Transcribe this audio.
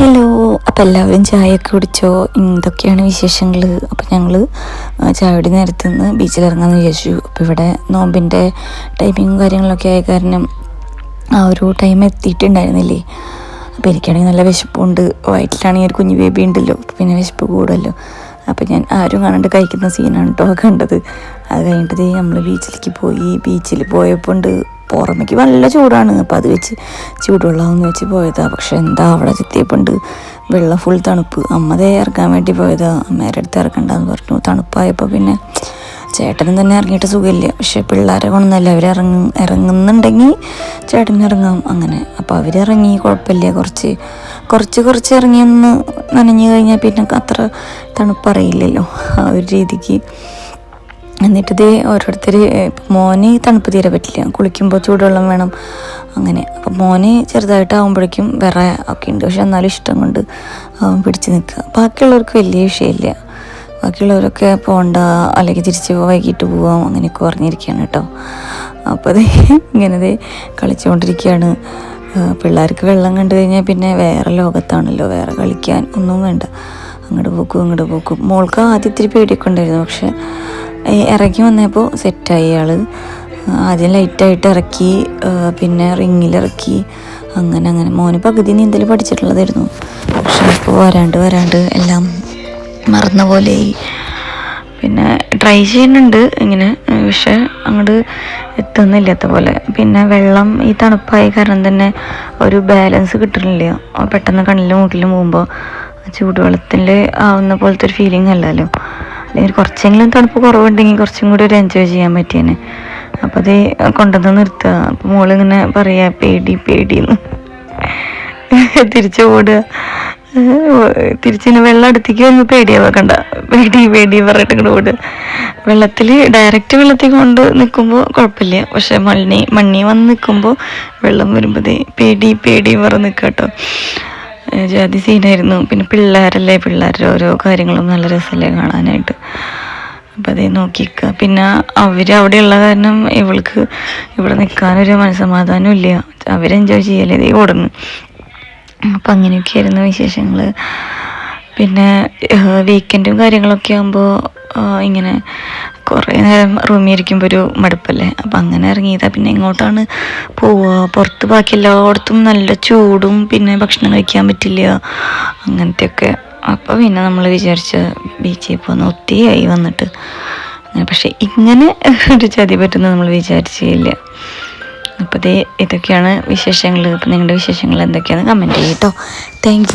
Hello അപ്പോൾ എല്ലാവരും ചായയൊക്കെ കുടിച്ചോ? എന്തൊക്കെയാണ് വിശേഷങ്ങൾ അപ്പോൾ ഞങ്ങൾ ചായയുടെ നേരത്ത് നിന്ന് ബീച്ചിൽ ഇറങ്ങാമെന്ന് വിചാരിച്ചു. അപ്പോൾ ഇവിടെ നോമ്പിന്റെ ടൈമിങ്ങും കാര്യങ്ങളൊക്കെ ആയ കാരണം ആ ഒരു ടൈം എത്തിയിട്ടുണ്ടായിരുന്നില്ലേ? അപ്പോൾ എനിക്കാണെങ്കിൽ നല്ല വിശപ്പുണ്ട്. വയറ്റിലാണെങ്കിൽ ഒരു കുഞ്ഞു ബേബി ഉണ്ടല്ലോ. പിന്നെ വിശപ്പ് കൂടുമല്ലോ. അപ്പോൾ ഞാൻ ആരും കാണാണ്ട് കഴിക്കുന്ന സീനാണ് കേട്ടോ കണ്ടത്. അത് കഴിഞ്ഞിട്ട് നമ്മൾ ബീച്ചിലേക്ക് പോയി. ബീച്ചിൽ പോയപ്പോൾ ഉണ്ട് പുറമേക്ക് നല്ല ചൂടാണ്. അപ്പം അത് വെച്ച് ചൂടുവെള്ളമെന്ന് വെച്ച് പോയതാണ് പക്ഷെ എന്താ അവിടെ ചെത്തിയപ്പോണ്ട് വെള്ളം ഫുൾ തണുപ്പ്. അമ്മ ദേ ഇറക്കാൻ വേണ്ടി പോയതാണ് അമ്മേരെ അടുത്ത് ഇറക്കണ്ടെന്ന് പറഞ്ഞു. തണുപ്പായപ്പോൾ പിന്നെ ചേട്ടനും തന്നെ ഇറങ്ങിയിട്ട് സുഖമില്ല. പക്ഷെ പിള്ളേരെ കൊണ്ടല്ല അവർ ഇറങ്ങ ഇറങ്ങുന്നുണ്ടെങ്കിൽ ചേട്ടൻ ഇറങ്ങാം. അങ്ങനെ. അപ്പോൾ അവരിറങ്ങി. കുഴപ്പമില്ല. കുറച്ച് കുറച്ച് കുറച്ച് ഇറങ്ങിയൊന്ന് നനഞ്ഞു കഴിഞ്ഞാൽ പിന്നെ അത്ര തണുപ്പറിയില്ലല്ലോ. ആ ഒരു രീതിക്ക് എന്നിട്ട് ഇതേ ഓരോരുത്തർ മോന് തണുപ്പ് തീരെ പറ്റില്ല. കുളിക്കുമ്പോൾ ചൂടുവെള്ളം വേണം. അങ്ങനെ. അപ്പം മോന് ചെറുതായിട്ടാകുമ്പോഴേക്കും വിറ ഒക്കെ ഉണ്ട്. പക്ഷെ എന്നാലും ഇഷ്ടം കൊണ്ട് പിടിച്ച് നിൽക്കുക. ബാക്കിയുള്ളവർക്ക് വലിയ വിഷയമില്ല. ബാക്കിയുള്ളവരൊക്കെ പോകണ്ട അല്ലെങ്കിൽ തിരിച്ച് വൈകിട്ട് പോവാം അങ്ങനെയൊക്കെ പറഞ്ഞിരിക്കുകയാണ് കേട്ടോ. അപ്പോൾ അത് ഇങ്ങനെ കളിച്ചുകൊണ്ടിരിക്കുകയാണ്. പിള്ളേർക്ക് വെള്ളം കണ്ടു കഴിഞ്ഞാൽ പിന്നെ വേറെ ലോകത്താണല്ലോ. വേറെ കളിക്കാൻ ഒന്നും വേണ്ട. അങ്ങോട്ട് പോക്കും അങ്ങോട്ട് പോക്കും. മോൾക്ക് ആദ്യം ഇത്തിരി പേടിയൊക്കെ പക്ഷെ ഇറങ്ങി വന്നപ്പോൾ സെറ്റായി ആൾ ആദ്യം ലൈറ്റായിട്ട് ഇറക്കി പിന്നെ റിങ്ങിലിറക്കി അങ്ങനെ അങ്ങനെ. മോന് പകുതി നീന്തൽ പഠിച്ചിട്ടുള്ളതായിരുന്നു. പക്ഷെ ഇപ്പോൾ വരാണ്ട് വരാണ്ട് എല്ലാം മറന്ന പോലെയായി. പിന്നെ ട്രൈ ചെയ്യുന്നുണ്ട് ഇങ്ങനെ പക്ഷെ അങ്ങോട്ട് എത്തുന്നില്ലാത്ത പോലെ. പിന്നെ വെള്ളം ഈ തണുപ്പായ കാരണം തന്നെ ഒരു ബാലൻസ് കിട്ടുന്നില്ല. പെട്ടെന്ന് കണ്ണിലും മൂട്ടിലും പോകുമ്പോൾ ചൂടുവെള്ളത്തിൽ ആവുന്ന പോലത്തെ ഒരു ഫീലിംഗ് അല്ലല്ലോ. അല്ലെങ്കിൽ കുറച്ചെങ്കിലും തണുപ്പ് കുറവുണ്ടെങ്കിൽ കുറച്ചും കൂടി ഒരു എൻജോയ് ചെയ്യാൻ പറ്റിയേനെ. അപ്പോൾ അത് കൊണ്ടുവന്ന് നിർത്തുക. അപ്പോൾ മോളിങ്ങനെ പറയാ പേടി പേടിയെന്ന്. തിരിച്ചു ഓടുക. തിരിച്ചിങ്ങനെ വെള്ളം അടുത്തേക്ക് വരുമ്പോൾ പേടിയാവാക്കണ്ട പേടി പേടി പറഞ്ഞിട്ട് ഇങ്ങോട്ട് ഓടുക. വെള്ളത്തിൽ ഡയറക്റ്റ് വെള്ളത്തിൽ കൊണ്ട് നിൽക്കുമ്പോൾ കുഴപ്പമില്ല. പക്ഷെ മണ്ണി മണ്ണി വന്ന് നിൽക്കുമ്പോൾ വെള്ളം വരുമ്പോഴേ പേടി പേടി പറഞ്ഞ് നിൽക്കാം കേട്ടോ ജാതി സീനായിരുന്നു. പിന്നെ പിള്ളേരല്ലേ പിള്ളേരുടെ ഓരോ കാര്യങ്ങളും നല്ല രസമല്ലേ കാണാനായിട്ട്. അപ്പം അതേ നോക്കിക്കുക പിന്നെ അവർ അവിടെയുള്ള കാരണം ഇവൾക്ക് ഇവിടെ നിൽക്കാനൊരു മനസ്സമാധാനം ഇല്ല. അവരെൻജോയ് ചെയ്യല്ലേ ഇതേ ഓടുന്നു. അപ്പം അങ്ങനെയൊക്കെയായിരുന്നു വിശേഷങ്ങൾ പിന്നെ വീക്കെൻഡും കാര്യങ്ങളൊക്കെ ആകുമ്പോൾ ഇങ്ങനെ കുറേ നേരം റൂമിൽ ഇരിക്കുമ്പോൾ ഒരു മടുപ്പല്ലേ? അപ്പം അങ്ങനെ ഇറങ്ങിയതാ. പിന്നെ ഇങ്ങോട്ടാണ് പോവുക പുറത്ത് ബാക്കി എല്ലായിടത്തും നല്ല ചൂടും പിന്നെ ഭക്ഷണം കഴിക്കാൻ പറ്റില്ല. അങ്ങനത്തെയൊക്കെ. അപ്പോൾ പിന്നെ നമ്മൾ വിചാരിച്ച ബീച്ചിൽ പോകുന്ന ഒത്തിരിയായി വന്നിട്ട്. അങ്ങനെ പക്ഷേ ഇങ്ങനെ ഒരു ചതി പറ്റുന്ന നമ്മൾ വിചാരിച്ചില്ല. അപ്പോൾ ഇതേ ഇതൊക്കെയാണ് വിശേഷങ്ങൾ അപ്പം നിങ്ങളുടെ വിശേഷങ്ങൾ എന്തൊക്കെയാണെന്ന് കമന്റ് ചെയ്യട്ടോ താങ്ക്